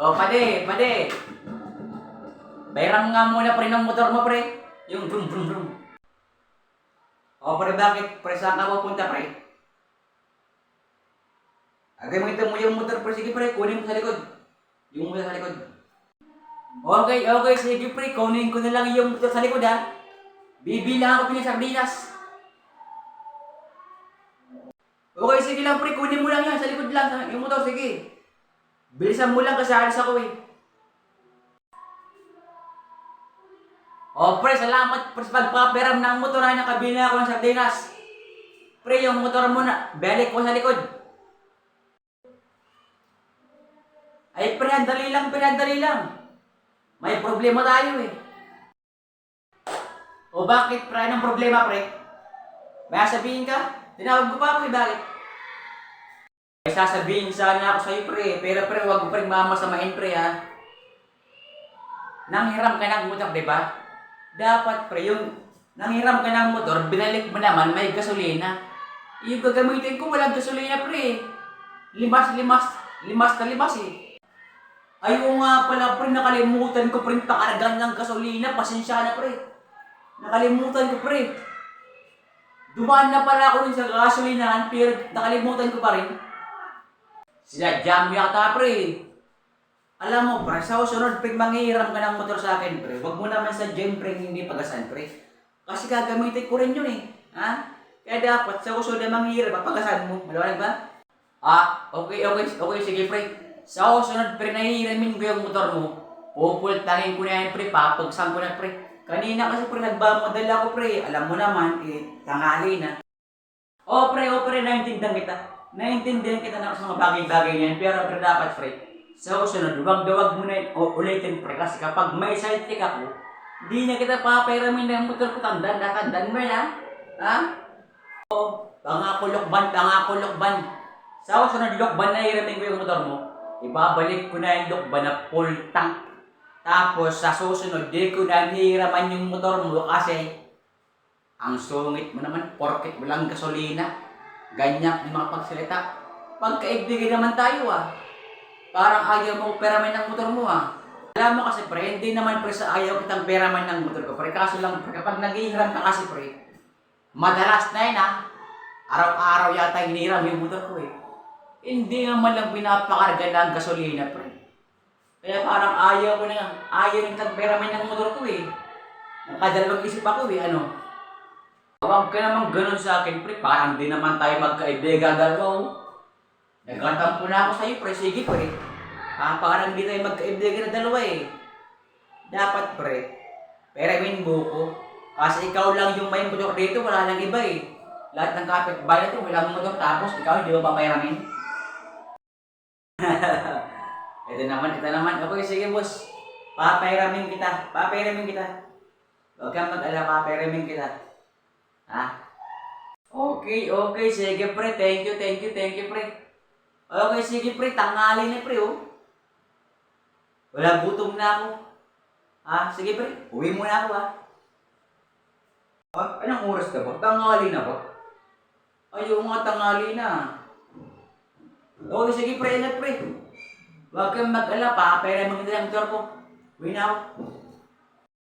Oh, pade, pade. Bayram nga muna pre ng motor mo, pre. Yung brum brum brum. Oh, pre, bakit? Pre, saan ka pupunta, pre? Agay mo ito mo yung motor, pre. Sige, pre, kunin mo sa likod. Yung motor sa likod. Okay, okay, sige, pre. Kunin ko na lang yung motor sa likod, ha. Bibilang ako pinang sardinas. Okay, sige lang, pre. Kunin mo lang yan. Sa likod lang. Yung motor, sige. Bilisan mo lang kasi alis ako eh. Oh, pre, salamat pre, sa pagpaperam ng motor na nakabili ako ng sardinas. Pre, yung motor mo na, balik ko sa likod. Ay, pre, dali lang, pre, dali lang. May problema tayo eh. O bakit, pre? Anong problema, pre? May sabihin ka? Tinawag mo pa ako eh, bakit? May sasabihin sana ako sa'yo, pre. Pero, pre, huwag mo pre mamasamain, pre, ha? Nanghiram ka ng motor, di ba? Dapat, pre, yung nanghiram ka ng motor, binalik mo naman, may gasolina. Yung gagamitin ko, walang gasolina, pre. Limas, limas, limas na limas, eh. Ayaw nga pala, pre, nakalimutan ko, pre, pakargan ng gasolina. Pasensya na, pre. Nakalimutan ko, pre. Dumaan na pala ako dun sa gasolinahan, pero nakalimutan ko pa rin. Sila jam yata, pre. Alam mo, pre, sa susunod, pre, manghihiram ka ng motor sa akin, pre. Huwag mo naman sa gym, pre, hindi pagasan, pre. Kasi gagamitin ko rin yun, eh. Ha? Kaya dapat, sa susunod na manghihiram, papagasan mo. Maliwanag ba? Ah, okay, okay, okay, sige, pre. Sa susunod, pre, nahihiramin ko yung motor mo. Pupultangin ko na yan, pre, papagsan ko na, pre. Kanina kasi, pre, nagmamadal ako, pre. Alam mo naman, eh, tangali na. Oh, pre, oh, pre, naintindihan kita. Naintindihan kita na sa mga bagay-bagay niyan, pero pre, dapat, pre, sa susunod, huwag duwag mo na o, ulitin, pre, kasi kapag may sidekick ako, di na kita papairamin ng motor ko, tandaan na, mo yan, ha? Oo, pangako lokban, pangako lokban. Sa susunod, lokban na hiramin ko yung motor mo, ibabalik ko na yung lokban na full tank. Tapos, sa susunod, di ko na hiraman yung motor mo kasi ang sungit mo naman, porket walang gasolina. Ganyan yung mga pagsalita. Pagkaibigay naman tayo ah. Parang ayaw mo peraman ng motor mo ah. Alam mo kasi pre, hindi naman pre sa ayaw kitang peraman ng motor ko pre. Kaso lang pre, kapag naghihiram ka kasi pre, madalas na yun ah. Araw-araw yata hiniram yung motor ko eh. Hindi naman lang pinapakarga na ang gasolina pre. Kaya parang ayaw ko na, ayaw nang tagperaman ng motor ko eh. Nakadalawang isip ako eh, ano. Huwag ka naman ganun sa akin, pre. Parang di naman tayo magkaibigan dalawa. Nagkatampo na ako sa'yo, pre. Sige, pre. Ah, parang di tayo magkaibigan na dalawa eh. Dapat, pre. Peramin mo ko. Kasi ikaw lang yung may motor dito, wala lang iba eh. Lahat ng kapitbahay natin, walang motor. Tapos, ikaw hindi mo papayaramin. ito naman, ito naman. Okay, sige, boss. Papayaramin kita. Papayaramin kita. Huwag kang mag-alala, papayaramin kita. Ha? Okay, okay. Sige, pre. Thank you, thank you, thank you, pre. Okay, sige, pre. Tangali na, pre, oh. Wala gutom na ako. Ha? Sige, pre. Uwi muna ako, ha? Ah, anong oras ka ba? Tangali na ba? Ayaw nga, tangali na. Okay, sige, pre. Ingat, pre. Huwag kang mag-ala. Papera mo kita ng motor ko. Uwi na ako.